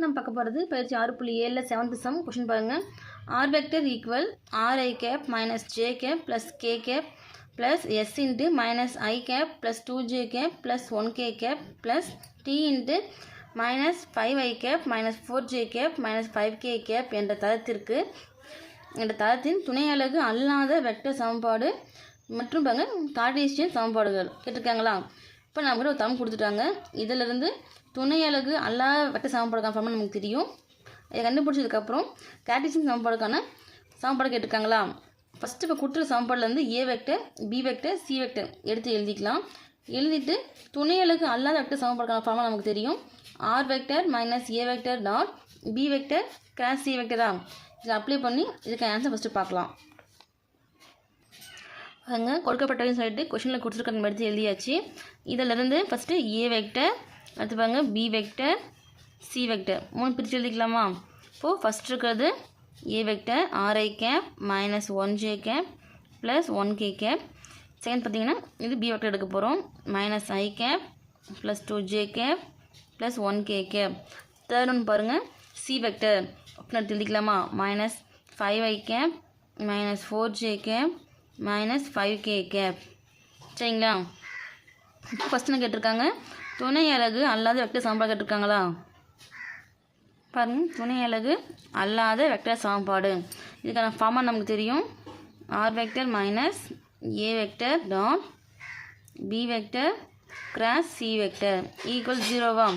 நம்ம பார்க்க போகிறது பயிற்சி ஆறு புள்ளி ஏழில் செவன்த் சம் கொஷின் பாருங்கள் R vector equal R I cap minus J cap plus K cap plus S into minus I cap plus two J cap plus one K cap plus T into minus five I cap minus four J cap minus five K cap என்ற தளத்திற்கு என்ற தளத்தின் துணை அலகு அல்லாத vector சமன்பாடு மற்றும் பாருங்க கார்டீசியன் சமன்பாடுகள். கேட்டிருக்காங்களா? இப்போ நம்ம ஒரு தம் கொடுத்துட்டாங்க. இதிலிருந்து துணை அலகு அல்லாத வட்ட சமன்பாடு ஃபார்முலா நமக்கு தெரியும். இதை கண்டுபிடிச்சதுக்கப்புறம் கார்டீசியன் சமன்பாடுக்கான சமன்பாடு கேட்டிருக்காங்களா? ஃபஸ்ட்டு இப்போ குற்ற சமன்பாடுலேருந்து A vector B vector C vector எடுத்து எழுதிக்கலாம். எழுதிட்டு துணை அலகு அல்லாத வெக்டர் சமன்பாடுக்கான ஃபார்முலா நமக்கு தெரியும். R vector minus A vector dot B vector cross C வெக்டரா இதை அப்ளை பண்ணி இதுக்கு ஆன்சர் ஃபஸ்ட்டு பார்க்கலாம். அங்கே கொடுக்கப்பட்டதுன்னு சொல்லிட்டு கொஷினில் கொடுத்துருக்க எடுத்து எழுதியாச்சு. இதிலிருந்து ஃபஸ்ட்டு ஏ வெக்டர் அடுத்து பாருங்க பி வெக்டர் சி வெக்டர் மூணு பிரித்து எழுதிக்கலாமா? இப்போது ஃபஸ்ட் இருக்கிறது A vector RI cap minus one J cap plus one K cap second பார்த்தீங்கன்னா இது பி வெக்டர் எடுக்க போகிறோம் minus I cap plus two J cap plus one K cap third ஒன்று பாருங்கள் சி வெக்டர் அப்படின்னு எழுதிக்கலாமா? Minus five I cap minus four J cap minus five K cap சரிங்களா? இப்போ first என்ன கேட்டிருக்காங்க? துணை அலகு அல்லாத வெக்டர் சமன்பாடு கேட்டிருக்காங்களா? பாருங்க துணை அலகு அல்லாத வெக்டர் சமன்பாடு இதுக்கான ஃபார்மாக நமக்கு தெரியும். R vector minus A vector dot B vector cross C vector equal ஜீரோவா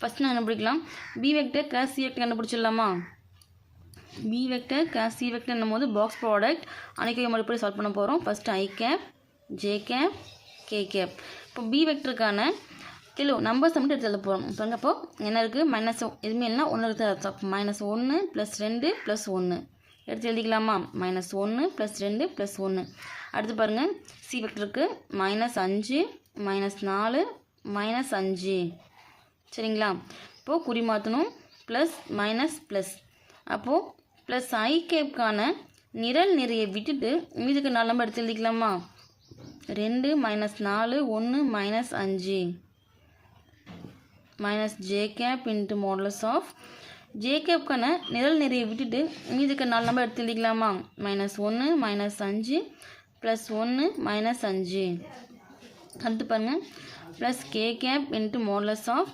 ஃபஸ்ட் நான் கண்டுபிடிக்கலாம். B vector cross C vector கண்டுபிடிச்சிடலாமா? B vector cross C வெக்டர்னும் போது பாக்ஸ் ப்ராடக்ட் அணைக்கை மறுபடியும் சால்வ் பண்ண போகிறோம் first I cap J cap K cap இப்போ பி வெக்டருக்கான கிலோ நம்பர்ஸ் மட்டும் எடுத்து எழுத போகிறோம் பாருங்க அப்போ என்ன இருக்குது மைனஸ் எதுவுமே இல்லைனா ஒன்று எடுத்து மைனஸ் ஒன்று ப்ளஸ் ரெண்டு ப்ளஸ் ஒன்று எடுத்து எழுதிக்கலாமா? மைனஸ் ஒன்று ப்ளஸ் ரெண்டு ப்ளஸ் ஒன்று அடுத்து பாருங்கள் சி வெக்டருக்கு மைனஸ் அஞ்சு மைனஸ் நாலு மைனஸ் அஞ்சு. சரிங்களா? இப்போது குறி மாற்றணும் ப்ளஸ் மைனஸ் ப்ளஸ் அப்போது ப்ளஸ் ஐ கேப்கான நிரல் நிறைய விட்டுட்டு மீதுக்கு நாலு நம்பர் எடுத்து எழுதிக்கலாமா? ரெண்டு மைனஸ் நாலு ஒன்று மைனஸ் அஞ்சு. Minus J cap into modulus of J கேப்கான நிரல் நிறைய விட்டுட்டு மீதுக்கு நாலு நம்பர் எடுத்து எழுதிக்கலாமா? மைனஸ் ஒன்று மைனஸ் அஞ்சு ப்ளஸ் ஒன்று மைனஸ் அஞ்சு. அடுத்து பாருங்கள் plus K cap into modulus of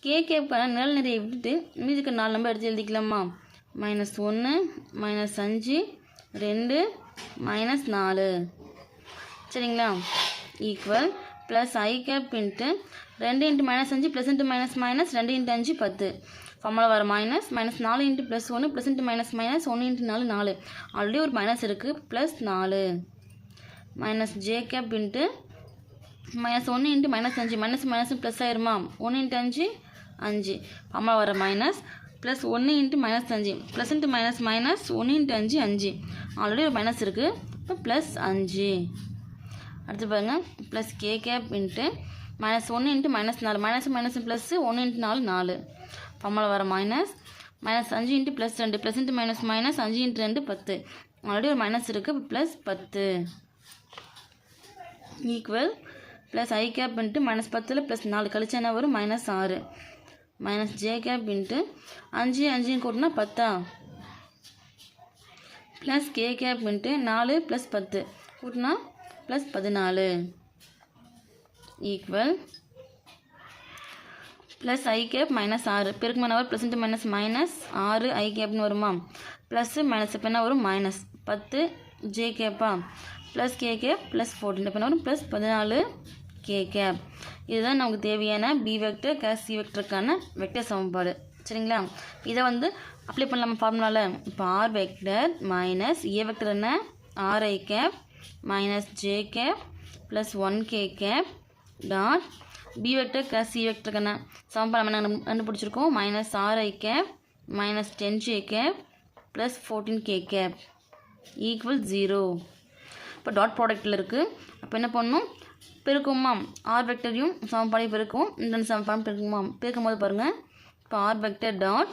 K கேப்கான நிரல் நிறைய விட்டுட்டு மீதுக்கு நாலு நம்பர் எடுத்து எழுதிக்கலாமா? மைனஸ் ஒன்று மைனஸ் அஞ்சு ரெண்டு மைனஸ் நாலு. சரிங்களா? Equal plus I cap into ரெண்டு இன்ட்டு மைனஸ் அஞ்சு ப்ளஸ் இன்ட்டு மைனஸ் மைனஸ் ரெண்டு இன்ட்டு அஞ்சு பத்து. ஃபார்முலா வர மைனஸ் மைனஸ் நாலு இன்ட்டு ப்ளஸ் ஒன்று ப்ளஸ் இன்ட்டு மைனஸ் மைனஸ் ஒன்று இன்ட்டு நாலு நாலு. ஆல்ரெடி ஒரு மைனஸ் இருக்குது ப்ளஸ் நாலு. Minus J cap into minus ஒன்று இன்ட்டு மைனஸ் அஞ்சு. மைனஸ் மைனஸ் ப்ளஸ் ஆயிருமா? ஒன்று இன்ட்டு அஞ்சு அஞ்சு. ஃபார்முலா வர மைனஸ் ப்ளஸ் ஒன்று இன்ட்டு மைனஸ் அஞ்சு. ப்ளஸ் இன்ட்டு மைனஸ் மைனஸ் ஒன்று இன்ட்டு அஞ்சு அஞ்சு. ஆல்ரெடி ஒரு மைனஸ் இருக்குது இப்போ ப்ளஸ் அஞ்சு. அடுத்து பாருங்கள் plus K cap into minus ஒன்று இன்ட்டு மைனஸ் நாலு. மைனஸ் மைனஸ் ப்ளஸ்ஸு ஒன்று இன்ட்டு நாலு நாலு. ஃபார்முலா வர மைனஸ் மைனஸ் அஞ்சு இன்ட்டு ப்ளஸ் ரெண்டு. ப்ளஸ் இன்ட்டு மைனஸ் மைனஸ் அஞ்சு இன்ட்டு ரெண்டு பத்து. ஆல்ரெடி ஒரு மைனஸ் இருக்குது ப்ளஸ் பத்து. Equal plus I cap into minus பத்தில் ப்ளஸ் நாலு. கழிச்சு என்ன வரும்? மைனஸ் ஆறு. மைனஸ் ஜே கேப் இன்ட்டு அஞ்சு அஞ்சு கூட்டினா பத்தா? ப்ளஸ் கே கேப் இன்ட்டு நாலு ப்ளஸ் பத்து. கூட்டினா ப்ளஸ் பதினாலு. Equal plus I cap minus ஆறு பெருக்கு மணி ப்ளஸ் இன்ட்டு மைனஸ் மைனஸ் ஆறு ஐ கேப்னு வருமா? ப்ளஸ்ஸு மைனஸ் இப்போ என்ன வரும்? மைனஸ் பத்து ஜே கேப்பா plus K cap plus fourteen இப்போ என்ன வரும்? ப்ளஸ் பதினாலு கே கேப் இதுதான் நமக்கு தேவையான பி வெக்டர் கேஸ் சி வெக்டருக்கான வெக்டர் சமன்பாடு. சரிங்களா? இதை வந்து அப்ளை பண்ணலாமா ஃபார்முலாவில் இப்போ R vector minus A vector என்ன? R I cap minus J cap plus one K cap dot B vector plus C வெக்டருக்கான சமன்பாடு நம்ம கண்டுபிடிச்சிருக்கோம். Minus R I cap minus ten J cap plus fourteen K cap equal zero இப்போ dot ப்ராடக்ட்டில் இருக்குது அப்போ என்ன பண்ணணும்? பெருக்குமாம் ஆர் வெக்டரையும் சமன்பாடையும் பெருக்கும் இந்த ரெண்டு சமன்பாடும் பெருக்குமா பெருக்கும் போது பாருங்கள் இப்போ ஆர் வெக்டர் டாட்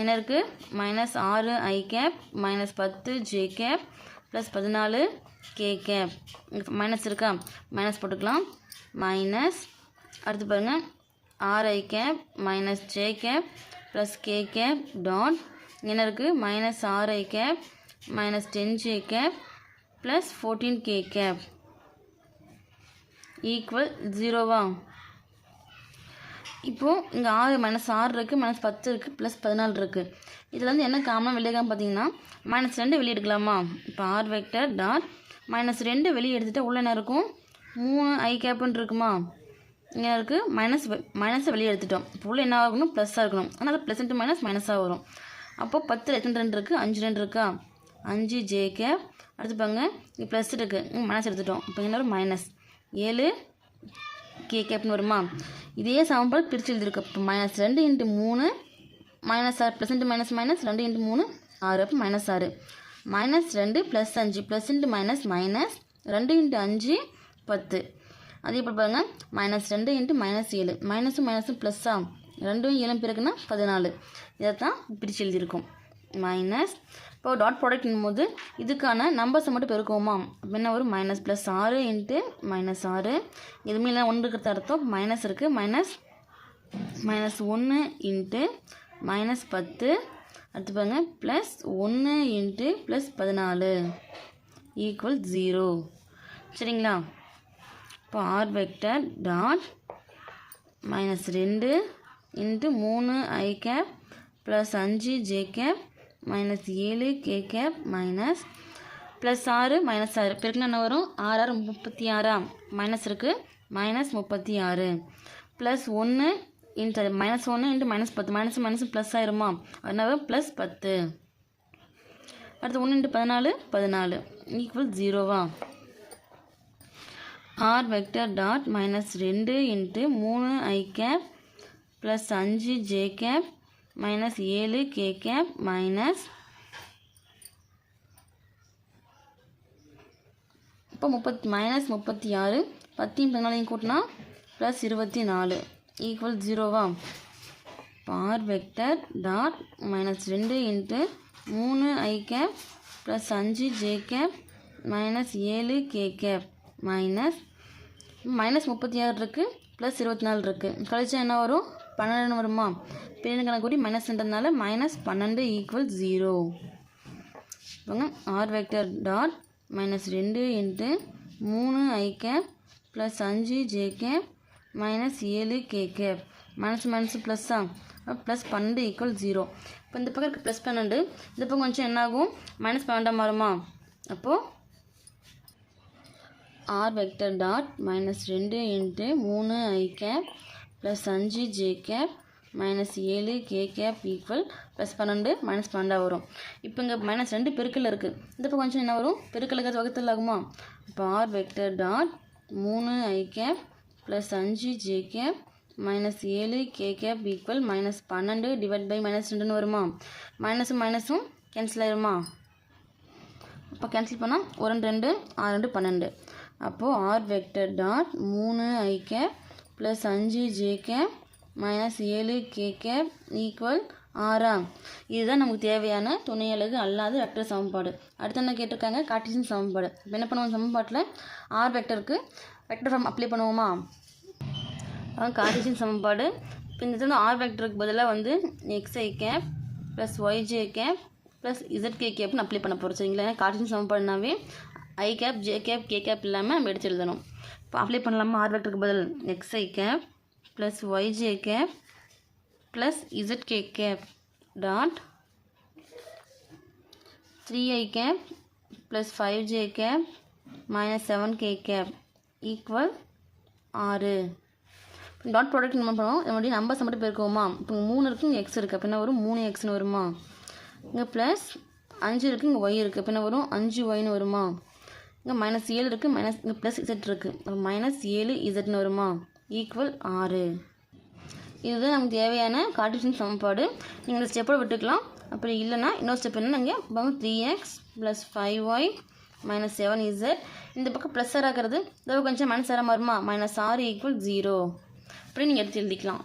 என்ன இருக்குது மைனஸ் ஆறு ஐ கேப் மைனஸ் பத்து ஜே கேப் ப்ளஸ் பதினாலு கே. கேப் மைனஸ் இருக்கா? மைனஸ் போட்டுக்கலாம். மைனஸ் அடுத்து பாருங்கள் R I cap minus J cap plus K cap dot என்ன இருக்குது minus R I cap minus ten J cap plus fourteen K cap equal ஜீரோவா இப்போது இங்கே ஆறு மைனஸ் ஆறு இருக்குது மைனஸ் பத்து இருக்குது ப்ளஸ் பதினாலு இருக்குது இதில் வந்து என்ன காமனாக வெளியேக்காம பார்த்தீங்கன்னா மைனஸ் ரெண்டு வெளியே எடுக்கலாமா? இப்போ ஆர் வெக்டர் டாட் மைனஸ் ரெண்டு வெளியே எடுத்துகிட்டா உள்ள என்ன இருக்கும்? மூணு ஐ கேப்புன்னு இருக்குமா? இங்கே இருக்குது மைனஸ் மைனஸை வெளியே எடுத்துட்டோம். பொருள் என்ன ஆகணும்? ப்ளஸ்ஸாக இருக்கணும். ஆனால் ப்ளஸ் இன்ட்டு மைனஸ் மைனஸாக வரும். அப்போது பத்தில் எத்தனை ரெண்டு இருக்குது அஞ்சு ரெண்டு இருக்கா? அஞ்சு ஜே கேப் அடுத்து பாருங்க இங்கே ப்ளஸ் இருக்குது மைனஸ் எடுத்துட்டோம். இப்போ என்ன வரும்? மைனஸ் ஏழு கே கேப்னு வருமா? இதே சாம்பால் பிரித்து எழுதிருக்கு இப்போ மைனஸ் ரெண்டு இன்ட்டு மூணு மைனஸ் ஆறு ப்ளஸ் இன்ட்டு மைனஸ் மைனஸ் ரெண்டு இன்ட்டு மூணு ஆறு. அப்போ மைனஸ் ஆறு. மைனஸ் ரெண்டு ப்ளஸ் அஞ்சு. ப்ளஸ் இன்ட்டு மைனஸ் மைனஸ் ரெண்டு இன்ட்டு அஞ்சு பத்து. அதே போல் பாருங்கள் மைனஸ் ரெண்டு இன்ட்டு மைனஸ் ஏழு. மைனஸும் மைனஸும் ப்ளஸ்ஸா ரெண்டும் ஏழும் பிறகுன்னா பதினாலு. இதை தான் பிரித்து எழுதியிருக்கோம். மைனஸ் இப்போ டாட் ப்ராடக்ட்னும் போது இதுக்கான நம்பர்ஸை மட்டும் பெருக்குவோமா? அப்படின்னா ஒரு மைனஸ் ப்ளஸ் ஆறு இன்ட்டு மைனஸ் ஆறு. எதுவுமே இல்லை ஒன்று இருக்கிறத அர்த்தம். மைனஸ் இருக்குது மைனஸ் மைனஸ் ஒன்று இன்ட்டு மைனஸ் பத்து. அடுத்து பாருங்க. ப்ளஸ் ஒன்று இன்ட்டு ப்ளஸ் பதினாலு ஈக்குவல் ஜீரோ சரிங்களா? இப்போ ஆர் வெக்டர் டாட் மைனஸ் ரெண்டு இன்ட்டு மூணு ஐ கேப் ப்ளஸ் அஞ்சு ஜே கேப் மைனஸ் ஏழு கே கேப் மைனஸ் ப்ளஸ் ஆறு மைனஸ் ஆறு பிறகு என்ன வரும்? ஆறு ஆறு முப்பத்தி ஆறா மைனஸ் இருக்குது மைனஸ் முப்பத்தி ஆறு. ப்ளஸ் ஒன்று இன்ட்டு மைனஸ் ஒன்று இன்ட்டு மைனஸ் பத்து. மைனஸ் மைனஸ் ப்ளஸ் ஆயிருமா? அதனால ப்ளஸ் பத்து. அடுத்து ஒன்று இன்ட்டு பதினாலு பதினாலு ஈக்குவல் ஜீரோவா ஆர் வெக்டர் டாட் மைனஸ் ரெண்டு இன்ட்டு மூணு ஐ கேப் ப்ளஸ் அஞ்சு ஜே கேப் மைனஸ் ஏழு கே கேப் மைனஸ் இப்போ முப்பத் மைனஸ் முப்பத்தி ஆறு பத்தையும் பதினாலையும் கூட்டினா ப்ளஸ் இருபத்தி நாலு ஈக்குவல் ஜீரோவா ஆர் வெக்டர் டாட் மைனஸ் ரெண்டு இன்ட்டு மூணு ஐ கேப் ப்ளஸ் அஞ்சு ஜே கேப் மைனஸ் ஏழு கே கேப் மைனஸ் மைனஸ் முப்பத்தி ஆறு இருக்குது ப்ளஸ் இருபத்தி நாலு இருக்குது கழிச்சா என்ன வரும்? பன்னெண்டுன்னு வருமா? பிரிவு கணக்கூட்டி மைனஸ்ன்றதுனால மைனஸ் பன்னெண்டு ஈக்குவல் ஜீரோ இப்போங்க ஆர் வெக்டர் டாட் மைனஸ் ரெண்டு இன்ட்டு மூணு ஐ ப்ளஸ் அஞ்சு ஜேகே மைனஸ் ஏழு கே மைனஸ் மைனஸ் ப்ளஸ்ஸா ப்ளஸ் பன்னெண்டு ஈக்குவல் ஜீரோ இப்போ இந்த பக்கம் இருக்குது ப்ளஸ் பன்னெண்டு. இந்த பக்கம் கொஞ்சம் என்னாகும்? மைனஸ் பன்னெண்டாக மாறுமா அப்போது ஆர் வெக்டர் டாட் மைனஸ் ரெண்டு இன்ட்டு மூணு ஐ கேப் ப்ளஸ் அஞ்சு ஜே கேப் மைனஸ் ஏழு கே கேப் ஈக்குவல் ப்ளஸ் பன்னெண்டு மைனஸ் பன்னெண்டாக வரும். இப்போ இங்கே மைனஸ் ரெண்டு பெருக்கில் இருக்குது இந்த இப்போ கொஞ்சம் என்ன வரும்? பெருக்கில் இருக்கிறது வகுத்தில் ஆகுமா? இப்போ ஆர் வெக்டர் டாட் மூணு ஐ கேப் ப்ளஸ் அஞ்சு ஜே கேப் மைனஸ் ஏழு கே கேப் ஈக்குவல் மைனஸ் பன்னெண்டு டிவைட் பை மைனஸ் ரெண்டுன்னு வருமா? மைனஸும் மைனஸும் கேன்சல் ஆயிருமா? அப்போ கேன்சல் பண்ணால் ஒரு ரெண்டு ரெண்டு ஆறு ரெண்டு பன்னெண்டு. அப்போது ஆர் வெக்டர் டாட் மூணு ஐ கேப் ப்ளஸ் அஞ்சு ஜே கேப் மைனஸ் ஏழு கே கேப் ஈக்குவல் ஆறா இதுதான் நமக்கு தேவையான துணை அலகு அல்லாத வெக்டர் சமன்பாடு. அடுத்து என்ன கேட்டிருக்காங்க? கார்டிசன் சமன்பாடு. இப்போ என்ன பண்ணுவோம் சமன்பாட்டில்? ஆர் வெக்டருக்கு வெக்டர் ஃபார்ம் அப்ளை பண்ணுவோமா? கார்டிசன் சமன்பாடு. இப்போ இந்த இடத்துல ஆர் வெக்டருக்கு பதிலாக வந்து X I cap plus Y J cap plus Z K கேப்னு apply பண்ண போகிறோம் சரிங்களா? ஏன்னா Cartesian சமன்பாடுனாவே I cap J cap K cap இல்லாமல் நம்ம எடுத்து எழுதணும். இப்போ அப்ளை பண்ணலாமா? ஆர் வெக்டருக்கு பதில் X I cap plus Y J cap plus Z K cap dot three I cap plus five J cap minus seven K cap equal ஆறு. Dot product என்ன பண்ணுவோம் நம்மளுடைய நம்பர்ஸ் மட்டும் போயிருக்கோமா இப்போ மூணு இருக்குது இங்கே எக்ஸ் இருக்குது அப்போ என்ன வரும்? மூணு எக்ஸ்னு வருமா? இங்கே ப்ளஸ் அஞ்சு இருக்குது இங்கே ஒய் இருக்குது அப்போ என்ன வரும்? அஞ்சு ஒய்னு வருமா? இங்கே மைனஸ் ஏழு இருக்குது மைனஸ் இங்கே ப்ளஸ் இசட் இருக்குது அப்போ மைனஸ் ஏழு இசட்னு வருமா? ஈக்குவல் ஆறு. இதுதான் நமக்கு தேவையான கார்டிஷன் சமன்பாடு. நீங்கள் இந்த ஸ்டெப்பை விட்டுக்கலாம். அப்படி இல்லைன்னா இன்னொரு ஸ்டெப் என்ன நீங்கள் three X plus five Y minus seven Z இந்த பக்கம் ப்ளஸ் ஆர் ஆகிறது கொஞ்சம் மைனஸ் ஆறாக மைனஸ் ஆறு ஈக்குவல் ஜீரோ அப்படின்னு நீங்கள் எடுத்து எழுதிக்கலாம்.